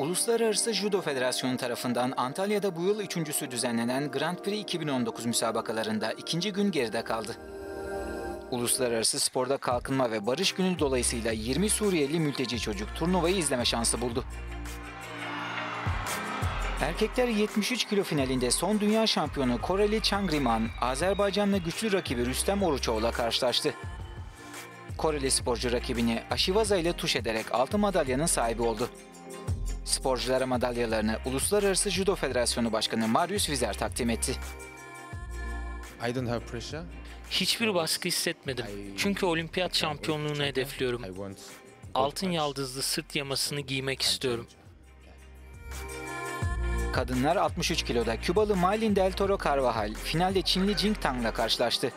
Uluslararası Judo Federasyonu tarafından Antalya'da bu yıl üçüncüsü düzenlenen Grand Prix 2019 müsabakalarında ikinci gün geride kaldı. Uluslararası Sporda Kalkınma ve Barış Günü dolayısıyla 20 Suriyeli mülteci çocuk turnuvayı izleme şansı buldu. Erkekler 73 kilo finalinde son dünya şampiyonu Koreli Changriman, Azerbaycanlı güçlü rakibi Rüstem Oruçoğlu'la karşılaştı. Koreli sporcu rakibini Aşivaza ile tuş ederek altın madalyanın sahibi oldu. Sporculara madalyalarını Uluslararası Judo Federasyonu Başkanı Marius Vizer takdim etti. I don't have pressure. Hiçbir baskı hissetmedim. Çünkü olimpiyat şampiyonluğunu hedefliyorum. Altın yaldızlı sırt yamasını giymek istiyorum. Kadınlar 63 kiloda Kübalı Maylin Del Toro Carvajal finalde Çinli Jing Tang'la karşılaştı.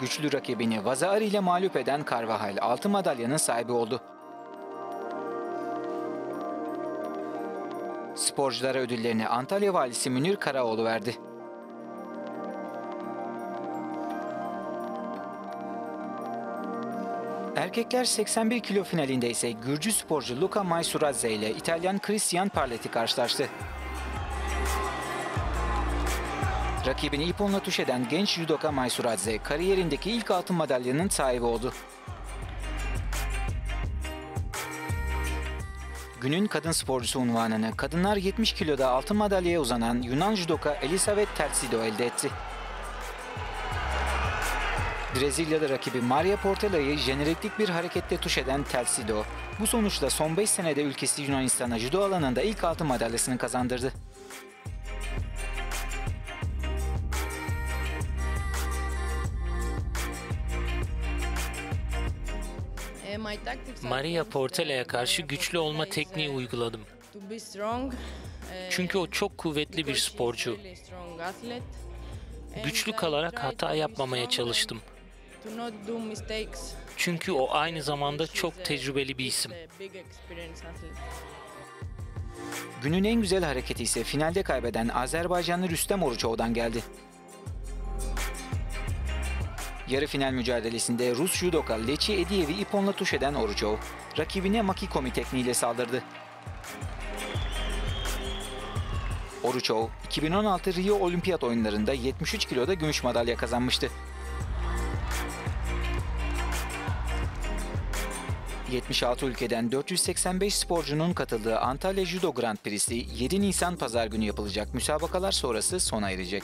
Güçlü rakibini Vazaari ile mağlup eden Carvajal altın madalyanın sahibi oldu. Sporculara ödüllerini Antalya Valisi Münir Karaoğlu verdi. Erkekler 81 kilo finalinde ise Gürcü sporcu Luca Maisuradze ile İtalyan Christian Parletti karşılaştı. Rakibini iponla tuş eden genç judoka Maisuradze kariyerindeki ilk altın madalyanın sahibi oldu. Günün kadın sporcusu unvanını kadınlar 70 kiloda altın madalyaya uzanan Yunan judoka Elisabeth Tertsido elde etti. Brezilyalı rakibi Maria Portela'yı jeneriklik bir harekette tuş eden Tertsido, bu sonuçla son 5 senede ülkesi Yunanistan'a judo alanında ilk altın madalyasını kazandırdı. Maria Portela'ya karşı güçlü olma tekniği uyguladım. Çünkü o çok kuvvetli bir sporcu. Güçlü kalarak hata yapmamaya çalıştım. Çünkü o aynı zamanda çok tecrübeli bir isim. Günün en güzel hareketi ise finalde kaybeden Azerbaycanlı Rüstem Oruçoğlu'dan geldi. Yarı final mücadelesinde Rus judoka Leçi Ediyev'i iponla tuş eden Oruçov, rakibine Makikomi tekniğiyle saldırdı. Oruçov, 2016 Rio Olimpiyat oyunlarında 73 kiloda gümüş madalya kazanmıştı. 76 ülkeden 485 sporcunun katıldığı Antalya Judo Grand Prix'si 7 Nisan Pazar günü yapılacak müsabakalar sonrası sona erecek.